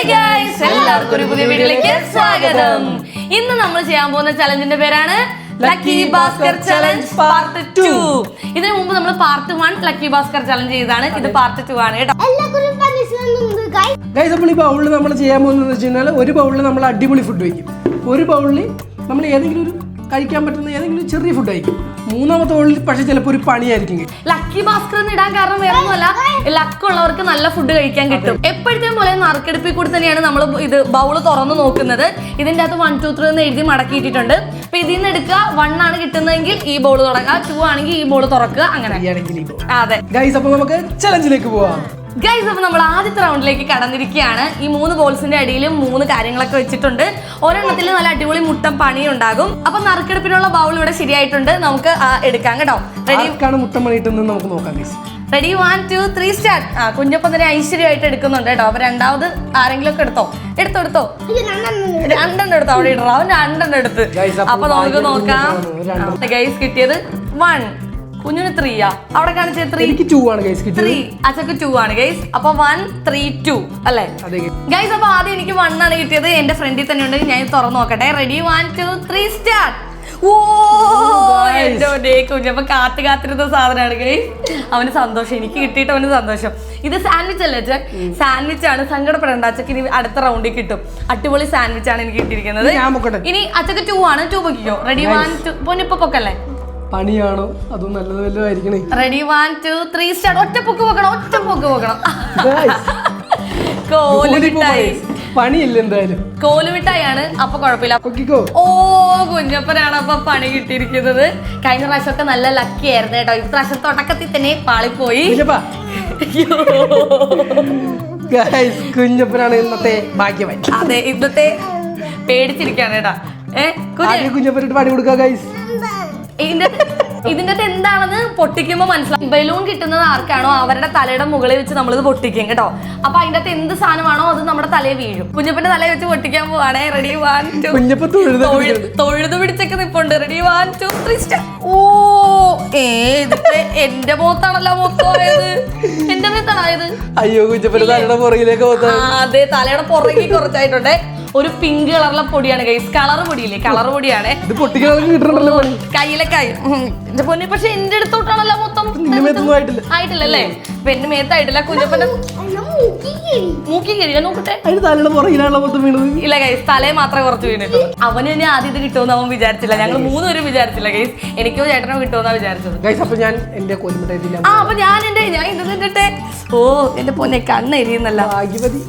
Guys, എല്ലാവർക്കും ഒരു പുതിയ വീഡിയോയിലേക്ക് സ്വാഗതം. ഇന്ന് നമ്മൾ ചെയ്യാൻ പോകുന്ന ചലഞ്ചിന്റെ പേരാണ് lucky Bhaskar challenge part two ഇതിനു മുമ്പ് നമ്മൾ part one lucky Bhaskar challenge ചെയ്താണ് ഇത് പാർട്ട് ടു ആണ് കേട്ടോ. ഗൈസ് നമ്മൾ ഈ ബൗളിൽ നമ്മൾ ചെയ്യാൻ പോകുന്നത് വെച്ച് കഴിഞ്ഞാൽ ഒരു ബൗളിൽ നമ്മൾ അടിപൊളി ഫുഡ് വയ്ക്കും ഒരു ബൗളിൽ നമ്മൾ ഏതെങ്കിലും ഒരു കഴിക്കാൻ പറ്റുന്ന ഏതെങ്കിലും ചെറിയ ഫുഡ് ആയിരിക്കും. മൂന്നാമത്തെ ഉള്ളിൽ പക്ഷെ ചിലപ്പോൾ ഒരു പണിയായിരിക്കും. ലക്കി ഭാസ്കർ ഇടാൻ കാരണം വേറെ ഒന്നുമല്ല. ലക്ക് ഉള്ളവർക്ക് നല്ല ഫുഡ് കഴിക്കാൻ കിട്ടും. എപ്പോഴത്തെ പോലെ നറുക്കെടുപ്പിൽ കൂടി തന്നെയാണ് നമ്മൾ ഇത് ബൗൾ തുറന്നു നോക്കുന്നത്. ഇതിന്റെ അകത്ത് വൺ ടു ത്രീ എന്ന് എഴുതി മടക്കിയിട്ടിട്ടുണ്ട് അപ്പൊ ഇതിൽ നിന്ന് എടുക്കുക. വൺ ആണ് കിട്ടുന്നതെങ്കിൽ ഈ ബോൾ തുടങ്ങുക. ടു ആണെങ്കിൽ ഈ ബോൾ തുറക്കുക. അങ്ങനെ. അതെ. ഗൈസ് അപ്പൊ നമുക്ക് ചലഞ്ചിലേക്ക് പോവാം. ഗൈസ് അപ്പൊ നമ്മൾ ആദ്യത്തെ റൗണ്ടിലേക്ക് കടന്നിരിക്കുകയാണ്. ഈ മൂന്ന് ബോൾസിന്റെ അടിയിൽ മൂന്ന് കാര്യങ്ങളൊക്കെ വെച്ചിട്ടുണ്ട്. ഒരെണ്ണത്തിൽ നല്ല അടിപൊളി മുട്ടം പണി ഉണ്ടാകും. അപ്പൊ നറുക്കെടുപ്പിനുള്ള ബൗൾ ഇവിടെ ശരിയായിട്ടുണ്ട്. നമുക്ക് ആ, എടുക്കാം കേട്ടോ. റെഡി മുട്ടം പണിയിട്ടെന്ന് നമുക്ക് നോക്കാം ready one two three start ആ കുഞ്ഞപ്പം തന്നെ ഐശ്വര്യമായിട്ട് എടുക്കുന്നുണ്ട് കേട്ടോ. അപ്പൊ രണ്ടാമത് ആരെങ്കിലും ഒക്കെ എടുത്തോ എടുത്തോ. എടുത്തോ. രണ്ടെണ്ണം എടുത്തോ? അവിടെ ഇടണം. അവൻ രണ്ടെണ്ണം എടുത്ത്. അപ്പൊ നമുക്ക് നോക്കാം. ഗൈസ് കിട്ടിയത് വൺ കുഞ്ഞിന് ത്രീയാ അവിടെ കാണിച്ചത് ത്രീ എനിക്ക് ടൂ ആണ് ഗൈസ് ത്രീ അച്ഛക്ക് ടു ആണ് ഗൈസ് അപ്പൊ വൺ ത്രീ ടു അല്ലേ. ഗൈസ് അപ്പൊ ആദ്യം എനിക്ക് വൺ ആണ് കിട്ടിയത്. എന്റെ ഫ്രണ്ടിൽ തന്നെ ഉണ്ട്. ഞാൻ തുറന്നു നോക്കട്ടെ. Ready one two three start ഓ. എന്റെ കാത്ത് കാത്തിരുന്ന സാധനമാണ് ഗൈസ് അവന് സന്തോഷം. എനിക്ക് കിട്ടിയിട്ട് അവന് സന്തോഷം. ഇത് സാൻഡ്വിച്ച് അല്ലേ അച്ഛൻ? സാൻഡ്വിച്ച് ആണ്. സങ്കടപ്പെടേണ്ട. അച്ഛക്ക് ഇനി അടുത്ത റൗണ്ടിൽ കിട്ടും. അടിപൊളി സാൻഡ്വിച്ച് ആണ് എനിക്ക് കിട്ടിയിരിക്കുന്നത്. ഇനി അച്ഛക്ക് ടു ആണ്. ടു പൊക്കിക്കോ. റെഡി വൺ ടു പൊന്നിപ്പോ പൊക്കല്ലേ? പണിയാണോ? അതും നല്ലത് വല്ലതും ആയിരിക്കണേ ready one two three start ഒറ്റ പൊക്ക് പോകണം ഒറ്റ പൊക്ക് പോകണം Guys, കോലുമിട്ടായി പണിയില്ല എന്തായാലും. കോലുമിട്ടായാണ് അപ്പൊ കുഴപ്പമില്ല. ഓ കുഞ്ഞപ്പനാണ് അപ്പൊ പണി കിട്ടിയിരിക്കുന്നത്. കഴിഞ്ഞ പ്രാവശ്യമൊക്കെ നല്ല ലക്കി ആയിരുന്നു കേട്ടോ. ഇപ്രാവശ്യം തുടക്കത്തിൽ തന്നെ പാളിപ്പോയി. കുഞ്ഞപ്പനാണ് ഇന്നത്തെ ഭാഗ്യവാൻ. അതെ ഇന്നത്തെ പേടിച്ചിരിക്കാണ് കേട്ടാ. ഏഹ് കുഞ്ഞപ്പനായിട്ട് കുഞ്ഞപ്പനിട്ട് പണി കൊടുക്കാം ഗൈസ് ഇതിന്റെ ഇതിന്റെ അകത്ത് എന്താണെന്ന് പൊട്ടിക്കുമ്പോ മനസ്സിലാവും. ബലൂൺ കിട്ടുന്നത് ആർക്കാണോ? അവരുടെ തലയുടെ മുകളിൽ വെച്ച് നമ്മൾ ഇത് പൊട്ടിക്കും കേട്ടോ. അപ്പൊ അതിന്റെ അകത്ത് എന്ത് സാധനമാണോ അത് നമ്മുടെ തലയിൽ വീഴും. കുഞ്ഞപ്പന്റെ തലയിൽ വെച്ച് പൊട്ടിക്കാൻ പോവാണേ. റെഡി വൺ ടു തൊഴുത പിടിച്ചൊക്കെ നിപ്പുണ്ട്. റെഡി വൺ ടു ത്രീ ഓ ഏ ഇതിപ്പോ എന്റെ മുഖത്താണല്ലോ മൊത്തമായത് എന്റെ മുഖത്താണായത് അയ്യോ കുഞ്ഞപ്പന്റെ തലയുടെ പുറകിലേക്ക് അതെ തലയുടെ പുറകിൽ കുറച്ചായിട്ടുണ്ട്. ഒരു പിങ്ക് കളറിലെ പൊടിയാണ് ഗൈസ് കളർ പൊടിയില്ലേ? കളർ പൊടിയാണ്. കയ്യിലെ കൈ. എന്റെ പൊന്നെ പക്ഷെ എന്റെ അടുത്തോട്ടാണല്ലോ മൊത്തം ആയിട്ടില്ല. ആയിട്ടില്ലല്ലേ പെണ്ണു മേത്തായിട്ടില്ല കുഞ്ഞപ്പന്റെ മൂക്കി കിഴി. മൂക്കി കഴിയാൻ നോക്കട്ടെ. ഇല്ല ഗൈസ് തലേ മാത്രമേ കുറച്ച് വീണിട്ടുള്ളൂ. അവന് തന്നെ ആദ്യം ഇത് കിട്ടുമെന്ന് അവൻ വിചാരിച്ചില്ല. ഞങ്ങൾ മൂന്നുപേരും വിചാരിച്ചില്ല ഗൈസ് എനിക്കോ ചേട്ടനോ കിട്ടുമെന്നാ വിചാരിച്ചത്. ഗൈസ് അപ്പൊ ഞാൻ എന്റെ ആ അപ്പൊ ഞാൻ എന്റെ ഞാൻ ഇത് നിന്നിട്ടെ ഓ എന്റെ പൊന്നെ കണ്ണ് എരിയുന്നല്ല ഭാഗ്യവതി.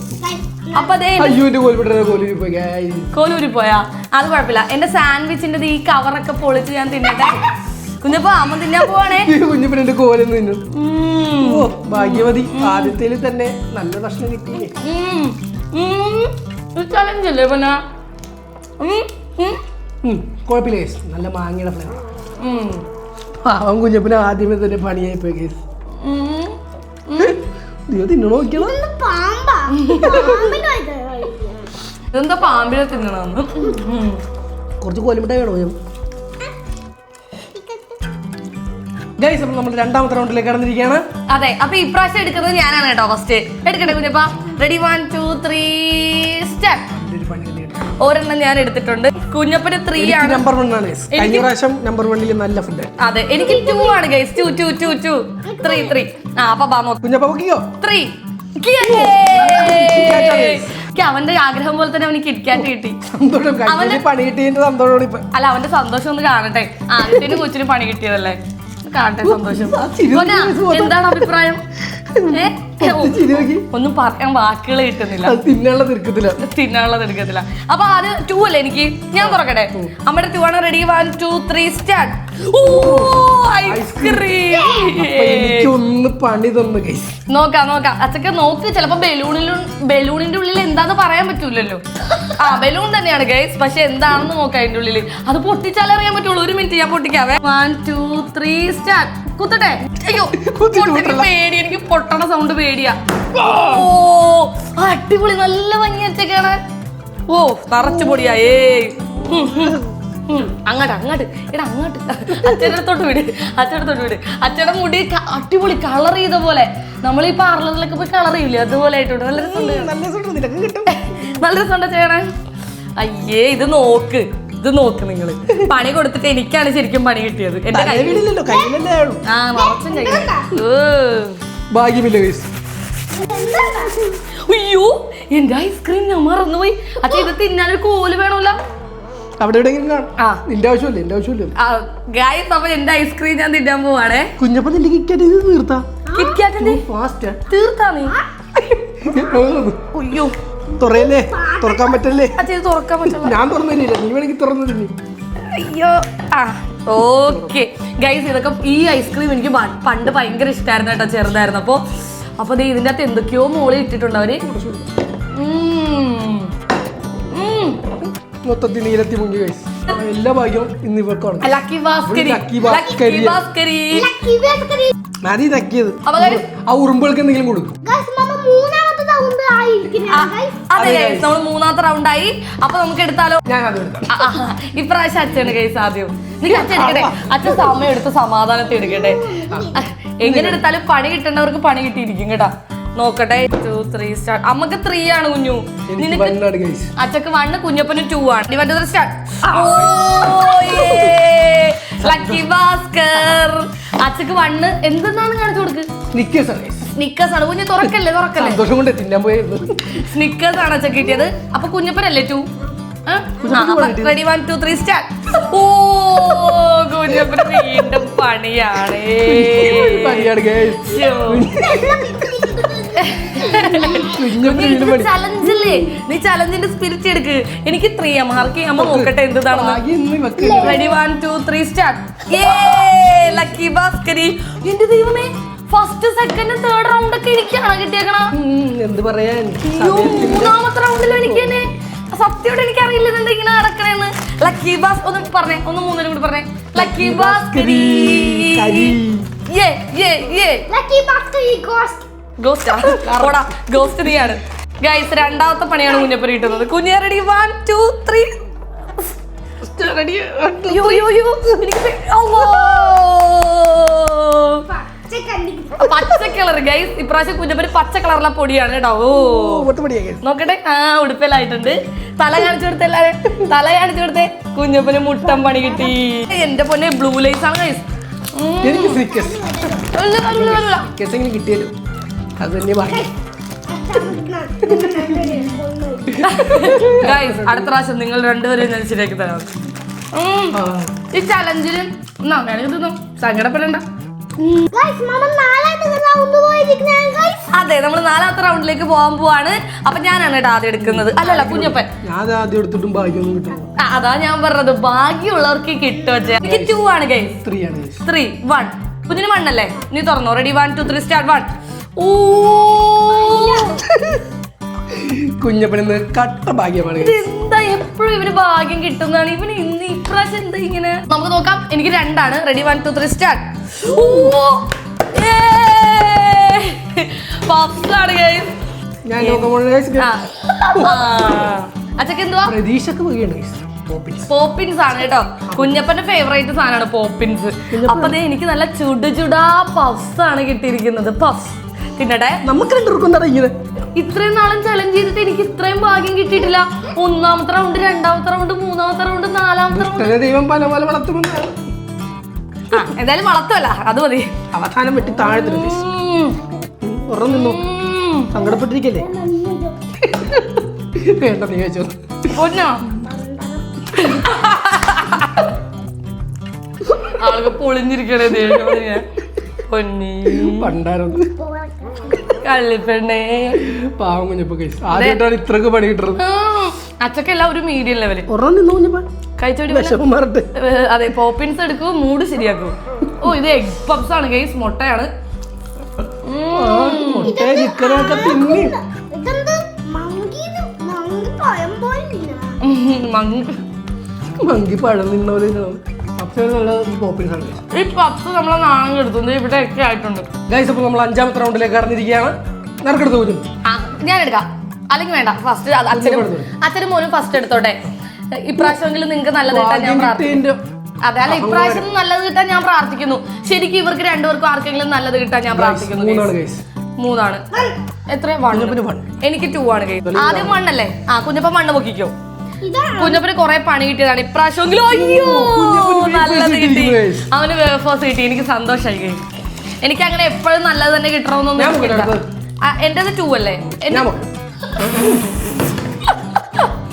അപ്പൊ അതേ കോലി കോലൂരി പോയാ അത് കുഴപ്പമില്ല. എന്റെ സാൻഡ്വിച്ചിന്റെ ഈ കവറൊക്കെ പൊളിച്ച് ഞാൻ തിന്നട്ടെ. കുഞ്ഞപ്പോ അമ്മ തിന്നാൻ പോവാണേ. കുഞ്ഞപ്പിന്റെ കോലെന്ന് തിന്നു. ഭാഗ്യവതി ആദ്യത്തിൽ തന്നെ നല്ല ഭക്ഷണം കിട്ടിയില്ലേ? പിന്നെ? കുഴപ്പമില്ല നല്ല മാങ്ങയുടെ ഫ്ലേവർ. പാവം കുഞ്ഞപ്പിന് ആദ്യമേ തന്നെ പണിയായി പോയി ഉം. അയ്യോ തിന്നണോ കഴിക്കുക. ഇതെന്താ പാമ്പിനെ തിന്നണമെന്ന്. കുറച്ച് കോലിമിട്ടായി വേണോ ഞാൻ ഗൈസ് അപ്പോൾ നമ്മൾ രണ്ടാമത്തെ റൗണ്ടിലേക്ക് കടന്നിരിക്കുകയാണ്. അതെ അപ്പൊ ഇപ്രാവശ്യം എടുക്കുന്നത് ഞാനാണ് കേട്ടോ ഫസ്റ്റ് എടുക്കട്ടെ കുഞ്ഞപ്പാ? Ready one two three start ഒരെണ്ണം ഞാൻ എടുത്തിട്ടുണ്ട്. കുഞ്ഞപ്പന് ത്രീ ആണ്. നമ്പർ വൺ ആണ് guys. കഴിഞ്ഞ പ്രാവശ്യം നമ്പർ വണ്ണിൽ നല്ല ഫുഡ് അതെ എനിക്ക് ടു ആണ് guys two two two two three three ആ അപ്പൊ ബാമോ കുഞ്ഞപ്പ പൊക്കിയോ ത്രീ അവന്റെ ആഗ്രഹം പോലെ തന്നെ അവന് കിറ്റ്കാറ്റ് കിട്ടി. സന്തോഷം. കഴിഞ്ഞ പണി കിട്ടിയതിന്റെ സന്തോഷമാണ് ഇപ്പൊ. അല്ല അവന്റെ സന്തോഷം ഒന്ന് കാണട്ടെ. ആദ്യത്തിന് കൊച്ചിന് പണി കിട്ടിയതല്ലേ? കാണട്ടെ സന്തോഷം. ആ ചിരി മോനാ, എന്താണ് അഭിപ്രായം? ഏ? ഒന്നും പറയാൻ വാക്കുകൾ കിട്ടുന്നില്ല. തിന്നാനുള്ള തിരക്കത്തില്ല തിന്നാനുള്ള തിരക്കത്തില്ല അപ്പൊ അത് ടു അല്ലേ എനിക്ക്? ഞാൻ തുറക്കട്ടെ. അമ്മയുടെ ടൂ ആണ്. Ready one two three start ഒന്ന് പണി തന്നു ഗൈസ് നോക്കാം നോക്കാം. അച്ഛക്ക് നോക്ക് ചിലപ്പോ ബലൂണിൽ ബലൂണിന്റെ ഉള്ളിൽ എന്താന്ന് പറയാൻ പറ്റൂലല്ലോ. ആ ബലൂൺ തന്നെയാണ് ഗൈസ് പക്ഷെ എന്താണെന്ന് നോക്കാം അതിന്റെ ഉള്ളിൽ അത് പൊട്ടിച്ചാലേ അറിയാൻ പറ്റുള്ളൂ. ഒരു മിനിറ്റ് ഞാൻ പൊട്ടിക്കാവേ വൺ ടു ത്രീ സ്റ്റാർട്ട് കുത്തട്ടെ. അയ്യോ എനിക്ക് പേടി എനിക്ക് പൊട്ടണ സൗണ്ട് പേടിയാ. ഓ അടിപൊളി നല്ല ഭംഗി അച്ഛക്കാണ് ഓ നിറച്ചു പൊടിയാ. ഉം, അങ്ങോട്ട് അങ്ങോട്ട് എടാ അങ്ങോട്ട് അച്ഛനടുത്തോട്ട് വിട് അച്ഛനടുത്തോട്ട് വിട്. അച്ഛയുടെ മുടി അടിപൊളി കളർ ചെയ്ത പോലെ. നമ്മൾ ഈ പാർലറിലൊക്കെ പോയി കളർ ചെയ്യില്ലേ അതുപോലെ ആയിട്ടുണ്ട്. നല്ല രസമുണ്ട്. നല്ല രസമുണ്ടോ. ചെയ്യണേ അയ്യേ ഇത് നോക്ക്. ഇത് നോക്ക് നിങ്ങൾ പണി കൊടുത്തിട്ട് എനിക്കാണ് ശരിക്കും പണി കിട്ടിയത്. എന്റെ കയ്യിലല്ലേ ആ നിറച്ചും ഭാഗ്യമില്ല അയ്യോ എന്റെ ഐസ്ക്രീം ഞാൻ മറന്നുപോയി. അച്ഛ ഇത് തിന്നാനൊരു കോൽ വേണമല്ലോ. അവിടെ എവിടെയെങ്കിലും കാണും. ആ. നിന്റെ ആവശ്യമില്ല എന്റെ ആവശ്യമില്ല ഗായ്സ് അപ്പൊ എന്റെ ഐസ്ക്രീം ഞാൻ തിന്നാൻ പോവാണേ. കുഞ്ഞപ്പൻ നിന്റെ കിക്കറ്റ് ഇത് തീർത്താ? കിറ്റ്കാറ്റിന്റെ ഫാസ്റ്റ് തീർത്താ നീ? അയ്യോ. തുറയല്ലേ? തുറക്കാൻ പറ്റല്ലേ? ഇത് തുറക്കാൻ പറ്റില്ല ഞാൻ തുറന്നില്ല നീ വേണമെങ്കിൽ തുറന്നു തിന്നി. അയ്യോ ആ ഓക്കെ. ഗൈസ് ഇതൊക്കെ ഈ ഐസ്ക്രീം എനിക്ക് പണ്ട് ഭയങ്കര ഇഷ്ടമായിരുന്നു കേട്ടോ ചെറുതായിരുന്നു. അപ്പോൾ അപ്പോൾ ദേ ഇതിന്റെ അകത്ത് എന്തൊക്കെയോ മോളി ഇട്ടിട്ടുണ്ട് അവർ. മൊത്തത്തിൽ നീലത്തി മുങ്ങി ഗൈസ് എല്ലാ ഭാഗ്യവും ഇന്ന് ഇവർക്കാണ്. Lucky Bhaskari lucky lucky Bhaskari. മതി നക്കിയത് ആ ഉറുമ്പുകൾക്ക് എന്തെങ്കിലും കൊടുക്കും. അതെ ഗൈസ് നമ്മൾ മൂന്നാമത്തെ റൗണ്ടായി അപ്പൊ നമുക്ക് എടുത്താലോ? ഇപ്രാവശ്യം അച്ഛന് ഗൈസ് ആദ്യം. നിങ്ങൾ അച്ഛൻ എടുക്കട്ടെ? അച്ഛൻ സമയം എടുത്ത് സമാധാനത്തിൽ എടുക്കട്ടെ. എങ്ങനെ എടുത്താലും പണി കിട്ടേണ്ടവർക്ക് പണി കിട്ടിയിരിക്കും കേട്ടാ. നോക്കട്ടെ ടു ത്രീ സ്റ്റാർട്ട് അമ്മയ്ക്ക് ത്രീ ആണ് കുഞ്ഞു. നിനക്ക് അച്ഛക്ക് വണ്ണ് കുഞ്ഞപ്പന് ടു ആണ്. ഇവന്റെ സ്റ്റാർട്ട് ലക്കി ഭാസ്കർ അച്ഛക്ക് വണ്ണ് എന്തെന്നാണ് കാണിച്ചു കൊടുക്ക്? ആണ്. സ്നിക്കേഴ്സ് ആണ്. കുഞ്ഞു തുറക്കല്ലേ തുറക്കല്ലേ? സന്തോഷം കൊണ്ട് തിന്നാൻ പോയത് സ്നിക്കേഴ്സ് ആണ് അച്ഛൻ കിട്ടിയത്. അപ്പൊ കുഞ്ഞപ്പനല്ലേ two ready one two three start ഓ വീണ്ടും പണിയാണ്. പണിയാണ് കുഞ്ഞപ്പൻ വീണ്ടും പണി. ചലഞ്ചല്ലേ? നീ ചലഞ്ചിന്റെ സ്പിരിറ്റ് എടുക്ക്. എനിക്ക് ത്രീ മാർക്ക് അമ്മ നോക്കട്ടെ എന്താണ് ready one two three start lucky Bhaskari എന്റെ ദൈവമേ ഫസ്റ്റ് സെക്കൻഡ് തേർഡ് റൗണ്ട് ഒക്കെ എനിക്കാണ് കിട്ടിയേക്കണ. എന്ത് പറയാൻ മൂന്നാമത്തെ റൗണ്ടിൽ എനിക്ക് തന്നെ സത്യോടെ എനിക്ക് അറിയില്ല എന്താ ഇങ്ങനെ നടക്കണേന്ന്. ലക്കി ബാസ് ഒന്ന് പറഞ്ഞേ ഒന്ന് മൂന്നിനും കൂടി പറഞ്ഞേ. ലക്കി ബാസ് കരി. യേ യേ യേ ലക്കി ബാസ്കറി ഗോസ്റ്റ് നീയാണ് ഗൈസ് രണ്ടാമത്തെ പണിയാണ് കുഞ്ഞപ്പൻ കിട്ടുന്നത്. കുഞ്ഞെ ready one two three ready yo yo yo എനിക്ക്. പച്ച കളർ ഗൈസ് ഇപ്രാവശ്യം കുഞ്ഞപ്പന് പച്ച കളറിലെ പൊടിയാണ് കേട്ടോ. ഓ. നോക്കട്ടെ. ആ ഉടുപ്പലായിട്ടുണ്ട്. തല കാണിച്ചു കൊടുത്ത എല്ലാരും തല കാണിച്ചു കൊടുത്തേ. കുഞ്ഞപ്പന് മുട്ടൻ പണി കിട്ടി. എന്റെ പൊന്നെ ബ്ലൂ ലൈസ് ആണ് ഗൈസ് കിട്ടിയല്ലോ. അത് തന്നെ അടുത്ത പ്രാവശ്യം നിങ്ങൾ രണ്ടുപേരും ഞാൻ ശരിയാക്കി തരാം ഈ ചലഞ്ചിന് എന്നാ വേണമെങ്കിൽ തിന്നു. സങ്കടപ്പെടണ്ട. അതെ നമ്മൾ നാലാമത്തെ റൗണ്ടിലേക്ക് പോകാൻ പോവാണ്. അപ്പൊ ഞാനാണ് കേട്ടോ ആദ്യം എടുക്കുന്നത്. അല്ലല്ല കുഞ്ഞപ്പൻ. ഞാൻ ആദ്യം എടുത്തിട്ടും ഭാഗ്യമൊന്നും അതാ ഞാൻ പറഞ്ഞത്. ഭാഗ്യമുള്ളവർക്ക് കിട്ടും. എനിക്ക് ടു ആണ് ഗൈസ് ത്രീ ആണ് ത്രീ വൺ കുഞ്ഞിന് വൺ അല്ലേ? നീ തുറന്നോ. Ready one two three start one ഓ കുഞ്ഞപ്പനെന്ന് കട്ട ഭാഗ്യമാണ്. എന്താ എപ്പോഴും ഇവന് ഭാഗ്യം കിട്ടുന്നതാണ്. ഇവന് ഇന്ന് ഇപ്രാവശ്യം എന്താ ഇങ്ങനെ? നമുക്ക് നോക്കാം. എനിക്ക് രണ്ടാണ്. Ready one two three start പഫ്സാണ് guys ഞാൻ അച്ഛക്ക് എന്തുവാ? പ്രതീക്ഷക്ക് പോപ്പിൻസ് ആണ് കേട്ടോ. കുഞ്ഞപ്പന്റെ ഫേവറേറ്റ് സാധനമാണ് പോപ്പിൻസ് അപ്പൊ എനിക്ക് നല്ല ചുടു ചുടാ പഫ്സ് ആണ് കിട്ടിയിരിക്കുന്നത്. പഫ്സ് തിന്നട്ടെ? നമുക്ക് ഇങ്ങനെ. ഇത്രയും നാളും ചലഞ്ച് ചെയ്തിട്ട് എനിക്ക് ഇത്രയും ഭാഗ്യം കിട്ടിയിട്ടില്ല. ഒന്നാമത്തെ റൗണ്ട് രണ്ടാമത്തെ റൗണ്ട് മൂന്നാമത്തെ റൗണ്ട് നാലാമത്തെ റൗണ്ട് ദൈവം പല പല വളർത്തുമെന്നാണ്. ആ എന്തായാലും വളർത്തുമല്ല അത് മതി. അവസാനം വെട്ടി താഴെ ഉറന്നു നിന്നു. സങ്കടപ്പെട്ടിരിക്കല്ലേ? വേണ്ട നീ വെച്ചോ. പൊന്നോ? ആൾക്ക് പൊളിഞ്ഞിരിക്കണേ ദേഷ്യം ഞാൻ. പൊന്നി. പണ്ടാരൊന്ന് കള്ളിപ്പെണ്ണേ. പാവം കുഞ്ഞപ്പ ഗൈസ് ആദ്യമായിട്ടാണ് ഇത്രക്ക് പണി കിട്ടുന്നത്. ഉം. ഒരു മീഡിയം ലെവൽ ഉറന്നു നിന്നു കുഞ്ഞപ്പ. കഴിച്ചോടി അതെ പോപ്പിൻസ് എടുക്കും മൂഡ് ശരിയാക്കും. ഓ ഇത് എഗ് പപ്സ് ആണ് ഗൈസ് മുട്ടയാണ്. മങ്കി പഴം പോപ്പിൻസ് ആണ്. ഈ പപ്സ് നമ്മളെ നാളെ എടുത്തുണ്ട് ഇവിടെ ഒക്കെ ആയിട്ടുണ്ട്. ഗൈസ് അപ്പൊ നമ്മൾ അഞ്ചാമത്തെ റൗണ്ടിലേക്ക് കടന്നിരിക്കുകയാണ്. നറുക്കെടുത്ത് പോലും ഞാൻ എടുക്കാം അല്ലെങ്കിൽ വേണ്ട ഫസ്റ്റ് അച്ഛനും അച്ഛനും മോനും ഫസ്റ്റ് എടുത്തോട്ടെ. ഇപ്രാവശ്യമെങ്കിലും നിങ്ങൾക്ക് നല്ലത് കിട്ടാൻ ഞാൻ പ്രാർത്ഥിക്കുന്നു. അതെ അല്ല ഇപ്രാവശ്യം നല്ലത് കിട്ടാൻ ഞാൻ പ്രാർത്ഥിക്കുന്നു. ശരിക്കും ഇവർക്ക് രണ്ടുപേർക്കും ആർക്കെങ്കിലും നല്ലത് കിട്ടാൻ ഞാൻ പ്രാർത്ഥിക്കുന്നു മൂന്നാണ് എത്ര വൺ? വൺ. എനിക്ക് ടു ആണ് ആദ്യം മണ്ണല്ലേ ആ കുഞ്ഞപ്പ മണ്ണ് പൊക്കിക്കോ. കുഞ്ഞപ്പന് കുറെ പണി കിട്ടിയതാണ്. ഇപ്രാവശ്യമെങ്കിലും അയ്യോ നല്ലത് കിട്ടി. അവന് വേഫേഴ്സ് കിട്ടി. എനിക്ക് സന്തോഷമായി എനിക്ക് അങ്ങനെ എപ്പോഴും നല്ലത് തന്നെ കിട്ടണമെന്നൊന്നും എന്റേത് ടു അല്ലേ.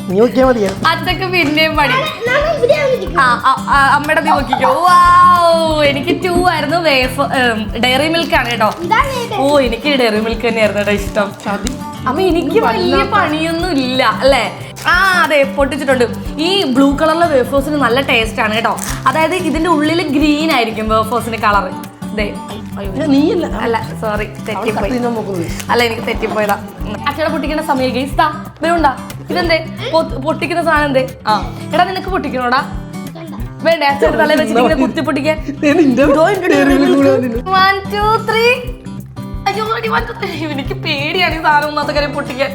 നീ നോക്കിയാൽ മതിയാ? അതൊക്കെ പിന്നെയും പണി അമ്മയുടെ നീ നോക്കിക്കോ. എനിക്ക് ടൂ ആയിരുന്നു വേഫ് ഡയറി മിൽക്ക് ആണ് കേട്ടോ. ഓ എനിക്ക് ഡയറി മിൽക്ക് തന്നെയായിരുന്നു കേട്ടോ ഇഷ്ടം. അപ്പൊ എനിക്ക് വലിയ പണിയൊന്നും ഇല്ല അല്ലേ? ആ അതെ പൊട്ടിച്ചിട്ടുണ്ട്. ഈ ബ്ലൂ കളറിലെ വേഫേഴ്സിന് നല്ല ടേസ്റ്റ് ആണ് കേട്ടോ. അതായത് ഇതിന്റെ ഉള്ളിൽ ഗ്രീൻ ആയിരിക്കും വേഫേഴ്സിന്റെ കളർ നീയല്ല. അല്ല സോറി തെറ്റിപ്പോയി. അല്ല എനിക്ക് തെറ്റിപ്പോയതാ. അച്ഛനെ പൊട്ടിക്കുന്ന സമയം ഗെയ്സ്താ വരുണ്ടാ ഇതെന്തേ? പൊട്ടിക്കുന്ന സാധനം എന്തേ? ആ. എടാ നിനക്ക് പൊട്ടിക്കണോടാ? വേണ്ട അച്ഛന്റെ തല വെച്ചിട്ട് ഇങ്ങനെ കുത്തി പൊട്ടിക്കാൻ. വൺ ടു ത്രീ അയ്യോ. എനിക്ക് പേടിയാണ് ഈ സാധനം ഒന്നാമത്തെ കാര്യം പൊട്ടിക്കാൻ.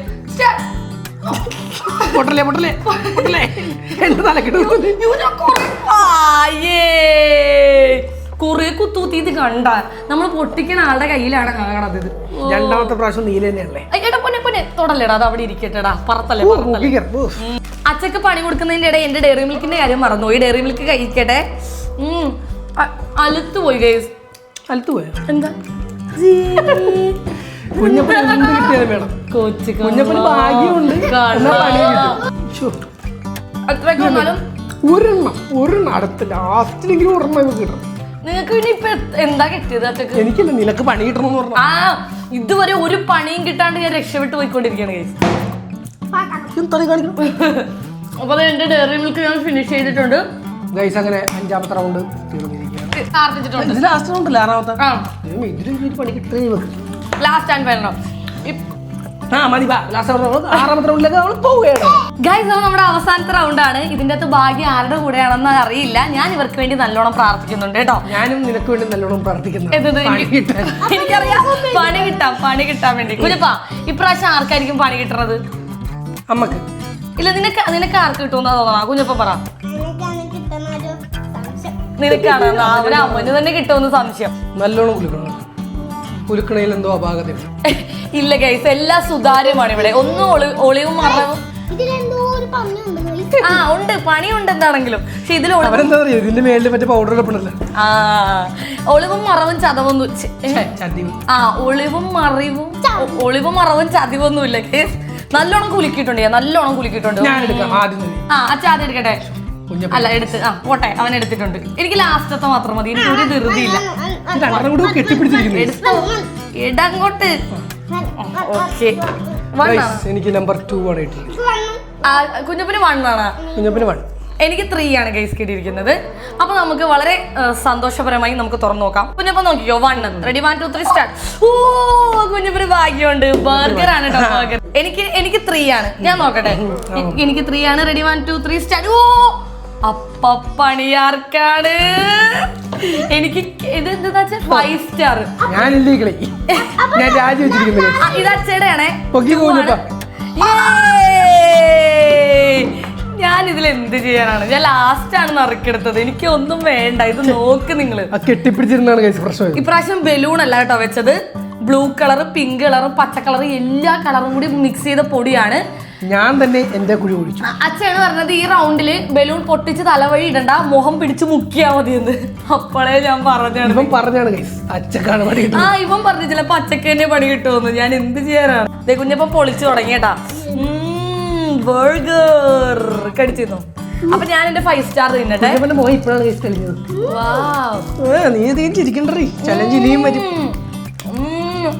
പൊട്ടലേ പൊട്ടലേ പൊട്ടലേ എന്റെ തലക്കിട്ട് ഇത് കണ്ട. നമ്മൾ പൊട്ടിക്കണ ആളുടെ കയ്യിലാണ് കാണണത് ഇത്. രണ്ടാമത്തെ പ്രാവശ്യം നീല തന്നെയല്ലേ? ഐ, എടാ പൊന്നെ പൊന്നെ. തൊടല്ലേടാ അത് അവിടെ ഇരിക്കട്ടെടാ. പറത്തല്ലേ പറത്തല്ലേ. അച്ഛക്ക് പണി കൊടുക്കുന്നതിന്റെ ഇടയിൽ എന്റെ ഡയറി മിൽക്കിന്റെ കാര്യം മറന്നു ഈ ഡയറി മിൽക്ക് കഴിക്കട്ടെ. അലുത്ത് പോയി ഗൈസ് അലത്ത് പോയോ? എന്താ? കുഞ്ഞപ്പൻ എന്ത് കിട്ടിയാലും വേണം. കൊച്ചു കുഞ്ഞപ്പന് ഭാഗ്യമുണ്ട്. എന്നാ പണി കിട്ടും. ശ്ശോ. അത്രയൊക്കെ ഒരെണ്ണം ഒരെണ്ണം. അടുത്ത് ലാസ്റ്റിലെങ്കിലും ഒരെണ്ണം കിട്ടണം നിങ്ങൾക്ക് പിന്നെ ഇപ്പൊ എന്താ കിട്ടിയത് അച്ഛക്ക് എനിക്കല്ല നിനക്ക് പണി കിട്ടണമെന്ന് പറഞ്ഞു ആ ഇതുവരെ ഒരു പണിയും കിട്ടാണ്ട് ഞാൻ രക്ഷപ്പെട്ട് പോയിക്കൊണ്ടിരിക്കുകയാണ് ഗൈസ് അപ്പൊ എന്റെ ഡയറി മിൽക്ക് ഞാൻ ഫിനിഷ് ചെയ്തിട്ടുണ്ട്. ഗൈസ് അങ്ങനെ അഞ്ചാമത്തെ റൗണ്ട് തീർന്നിരിക്കുകയാണ്. ലാസ്റ്റ് റൗണ്ട് ആറാമത്തെ? ആ. ദൈവമേ, ഇതിലും ഒരു പണി കിട്ടേ ഇവക്ക്. ലാസ്റ്റ് ആൻഡ് ഫൈനൽ ആ മതി വാ. ലാസ്റ്റ് റൗണ്ട് ആറാമത്തെ റൗണ്ടിലേക്ക് നമ്മൾ പോവുകയാണ്. ഗൈസ് അത് നമ്മുടെ അവസാനത്തെ റൗണ്ടാണ് ഇതിന്റെ അകത്ത് ഭാഗ്യം ആരുടെ കൂടെയാണെന്ന് അറിയില്ല. ഞാൻ ഇവർക്ക് വേണ്ടി നല്ലോണം പ്രാർത്ഥിക്കുന്നുണ്ട് കേട്ടോ. ഞാനും നിനക്ക് വേണ്ടി നല്ലോണം പ്രാർത്ഥിക്കുന്നു പണി എനിക്ക് എനിക്കറിയാം. പണി കിട്ടാം പണി കിട്ടാൻ വേണ്ടി. കുഞ്ഞപ്പാ ഇപ്രാവശ്യം ആർക്കായിരിക്കും പണി കിട്ടുന്നത് അമ്മയ്ക്ക്. ഇല്ല നിനക്ക് നിനക്ക് ആർക്ക് കിട്ടുമെന്നാ തോന്നണ? കുഞ്ഞപ്പ പറ. ഒരു. നിനക്കാണ്? അവന് അമ്മന് തന്നെ കിട്ടുമെന്ന് സംശയം. നല്ലോണം കുലുക്കണം. കുലുക്കണയിൽ എന്തോ അപാകതയുണ്ട് ഇല്ല ഗൈസ് എല്ലാം സുതാര്യമാണ് ഇവിടെ. ഒന്നും ഒളി ഒളിവും മറവും ആ ഉണ്ട്. പണിയുണ്ട് എന്താണെങ്കിലും പക്ഷെ ഇതിൽ ഒളിവും അവരെന്താ പറയുക? ഇതിന്റെ മേളിൽ മറ്റേ പൗഡർ ഇടപെടല്ല ആ ഒളിവും മറവും ചതവൊന്നും ചതി ആ ഒളിവും മറിവും ഒളിവും മറവും ചതിവൊന്നുമില്ല കേസ് നല്ലോണം കുലുക്കിയിട്ടുണ്ട്. ഞാൻ നല്ലോണം കുലുക്കിയിട്ടുണ്ട്. ഞാൻ എടുക്കാം. ആദ്യം തന്നെ. ആ അച്ഛാ ആദ്യം എടുക്കട്ടെ. അല്ല എടുത്ത്. ആ പോട്ടെ. അവൻ എടുത്തിട്ടുണ്ട്. എനിക്ക് ലാസ്റ്റത്തെ മാത്രം മതി. എനിക്ക് ഒരു ധൃതിയില്ല. ഇടങ്ങോട്ട്. ഓക്കെ. എനിക്ക് നമ്പർ ടു ആണ് കിട്ടിയത്. കുഞ്ഞപ്പന് വണ്ണാണ് കുഞ്ഞപ്പന് വൺ എനിക്ക് ത്രീ ആണ് ഗൈസ് കിട്ടിയിരിക്കുന്നത്. അപ്പൊ നമുക്ക് വളരെ സന്തോഷപരമായി നമുക്ക് തുറന്നു നോക്കാം. കുഞ്ഞപ്പൻ നോക്കിയോ one ready one two three start ഓ കുഞ്ഞപ്പന് ഭാഗ്യമുണ്ട്. ബർഗർ ആണ് കേട്ടോ ബർഗർ എനിക്ക് എനിക്ക് ത്രീ ആണ്. ഞാൻ നോക്കട്ടെ. എനിക്ക് ത്രീ ആണ്. Ready one two three start ഓ അപ്പ പണിയാർക്കാണ് എനിക്ക് ഇത് എന്താ ഫൈവ് സ്റ്റാർ ഞാൻ ഞാൻ രാജി വെച്ചിരിക്കുന്നു guys. ഇത് കുഞ്ഞപ്പ ഞാൻ ഇതിൽ എന്ത് ചെയ്യാനാണ്? ഞാൻ ലാസ്റ്റ് ആണ് നറുക്കെടുത്തത്. എനിക്ക് ഒന്നും വേണ്ട. ഇത് നോക്ക് നിങ്ങൾ കെട്ടിപ്പിടിച്ചിരുന്നാണ് ഇപ്രാവശ്യം ബലൂൺ അല്ല കേട്ടോ വെച്ചത്. ബ്ലൂ കളർ പിങ്ക് കളർ പച്ച കളർ എല്ലാ കളറും കൂടി മിക്സ് ചെയ്ത പൊടിയാണ്. ഞാൻ തന്നെ എന്റെ കുഴി കുഴിച്ചു. അച്ഛനാണ് പറഞ്ഞത് ഈ റൗണ്ടിൽ ബലൂൺ പൊട്ടിച്ച് തലവഴി ഇടണ്ട മുഖം പിടിച്ച് മുക്കിയാ മതി എന്ന് അപ്പോഴേ ഞാൻ പറഞ്ഞാണ് ഇവൻ പറഞ്ഞാണ് ഗൈസ് അച്ചക്കാണ് പണി ആ ഇവൻ പറഞ്ഞു ചിലപ്പോ അച്ചക്ക് തന്നെ പണി കിട്ടുമെന്ന്. ഞാൻ എന്ത് ചെയ്യാനാണ്? കുഞ്ഞപ്പം പൊളിച്ചു തുടങ്ങിയട്ടാ ബർഗർ കടിച്ചിരുന്നു. അപ്പൊ ഞാൻ എന്റെ ഫൈവ് സ്റ്റാർ തിന്നട്ടെ. മുഖം ഇപ്പോഴാണ് ഗൈസ് തെളിഞ്ഞത്. നീ തീറ്റിരിക്കണ്ടേ ചലഞ്ച് ഇനിയും വരും.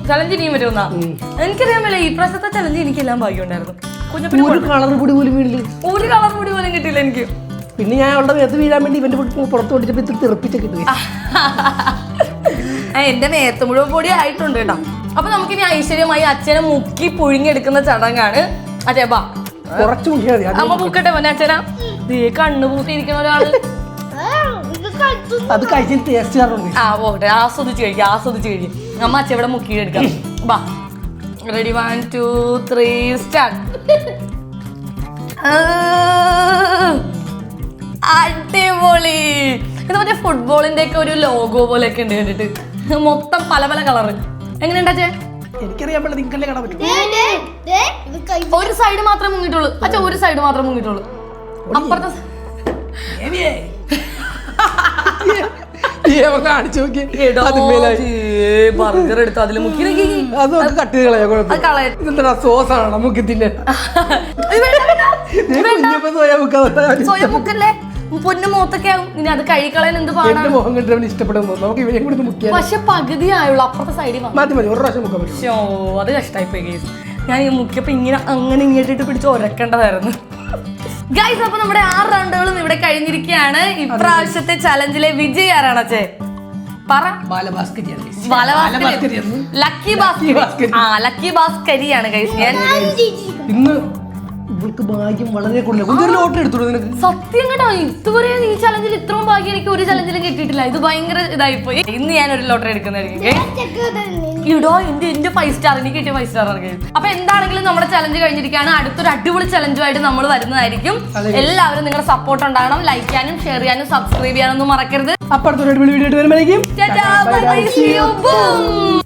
ചലഞ്ച് ഇനിയും വരുമെന്നാ. എനിക്കറിയാമല്ലോ ഈ പ്രാവശ്യത്തെ ചലഞ്ച് എനിക്കെല്ലാം ഭാഗ്യമുണ്ടായിരുന്നു ഒരു കളർ പൊടി പോലും വീണില്ല ഒരു കളർ പൊടി പോലും കിട്ടിയില്ല എനിക്ക്. പിന്നെ ഞാൻ അവളുടെ മേത്ത് വീഴാൻ വേണ്ടി ഇവന്റെ പുറത്ത് കൊണ്ടിട്ട് ഇത്തിരി തെറിപ്പിച്ച കിട്ടുക എന്റെ നേരത്തെ മുഴുവൻ പൊടി ആയിട്ടുണ്ട് കേട്ടോ. അപ്പൊ നമുക്കിനി ഐശ്വര്യമായി അച്ഛനെ മുക്കി പുഴുങ്ങിയെടുക്കുന്ന ചടങ്ങാണ്. അതെ ബാ. കുറച്ച് അമ്മ പൂക്കട്ടെ മോനെ അച്ഛനാ. ദേ കണ്ണു പൂത്തിയിരിക്കുന്ന ഒരാൾ. അത് കഴിച്ചിട്ട് ആ പോകട്ടെ. ആസ്വദിച്ച് കഴിക്കാം ആസ്വദിച്ച് കഴിക്കും. അമ്മ അച്ഛ ഇവിടെ മുക്കിയെടുക്കാം. ബാ. Ready one two three start അടിപൊളി. ഇത് മറ്റേ ഫുട്ബോളിന്റെ ഒക്കെ ഒരു ലോഗോ പോലെ ഒക്കെ ഉണ്ട് കണ്ടിട്ട്. മൊത്തം പല പല കളർ എങ്ങനെയുണ്ടാച്ചേ എനിക്കറിയാൻ പാടില്ല നിങ്ങൾക്കല്ലേ കാണാൻ പറ്റും ദേ, ദേ, ദേ, ഇത് കൈ ഒരു സൈഡ് മാത്രമേ മുങ്ങിട്ടുള്ളൂ അച്ഛാ ഒരു സൈഡ് മാത്രമേ മുങ്ങിട്ടുള്ളൂ അപ്പുറത്തെ കാണിച്ചു നോക്കി. ബർഗർ എടുത്ത് അതിൽ മുക്കി. അത് നമുക്ക് കട്ട് ചെയ്ത് കളയാം അത് കുഴപ്പമില്ല കളയ ഇതെന്താ സോസാണ് നമുക്ക് തിന്നെ സോയാ മുക്കല്ലേ? പൊന്നു മൂത്തൊക്കെ ആവും. ഇനി അത് കഴിക്കളയാൻ എന്ത് മുഖം കണ്ടിട്ട് ഇഷ്ടപ്പെടുന്നു നമുക്ക് ഇവനെ കൂടി മുക്കിയാൽ പക്ഷെ പകുതി ആയുള്ള അപ്പുറത്തെ സൈഡിൽ മാറ്റി മതി ഒരു പ്രാവശ്യം മുക്കാൻ പറ്റും. ഷോ അത് കഷ്ടായി പോയി ഗൈസ് ഞാൻ ഈ മുക്കിയപ്പോ ഇങ്ങനെ അങ്ങനെ ഇങ്ങോട്ടിട്ട് പിടിച്ച് ഉരക്കേണ്ടതായിരുന്നു ഗൈസ് അപ്പൊ നമ്മുടെ ആറ് റൗണ്ടുകളും ഇവിടെ കഴിഞ്ഞിരിക്കുകയാണ്. ഇപ്രാവശ്യത്തെ ചലഞ്ചിലെ വിജയ് ആരാണ് അച്ഛേ പറ. ലക്കി ബാസ്കരി ഭാസ്കരി. ആ ലക്കി ഭാസ്കരിയാണ് ഗൈസ് ഞാൻ ഇന്ന് ഇവൾക്ക് ഭാഗ്യം വളരെ കൂടുതൽ ലോട്ടറി എടുത്തോളൂ നിനക്ക്. സത്യം കേട്ടോ. ഇതുവരെ ഈ ചലഞ്ചിൽ ഇത്രയും ഭാഗ്യം എനിക്ക് ഒരു ചലഞ്ചിലും കിട്ടിയിട്ടില്ല. ഇത് ഭയങ്കര പോയി. ഇന്ന് ഞാൻ ഒരു ലോട്ടറി എടുക്കുന്നതായിരിക്കും ഇടോ എന്റെ എന്റെ ഫൈവ് സ്റ്റാർ എനിക്ക് കിട്ടിയ ഫൈവ് സ്റ്റാർ. അപ്പൊ എന്താണെങ്കിലും നമ്മുടെ ചലഞ്ച് കഴിഞ്ഞിരിക്കുകയാണ്. അടുത്തൊരു അടിപൊളി ചലഞ്ചുമായിട്ട് നമ്മൾ വരുന്നതായിരിക്കും. എല്ലാവരും നിങ്ങളുടെ സപ്പോർട്ട് ഉണ്ടാകണം. ലൈക്ക് ചെയ്യാനും ഷെയർ ചെയ്യാനും സബ്സ്ക്രൈബ് ചെയ്യാനൊന്നും മറക്കരുത്. അപ്പുറത്തൊരു അടിപൊളി വീഡിയോ ആയിട്ട് വരുമ്പോഴേക്കും.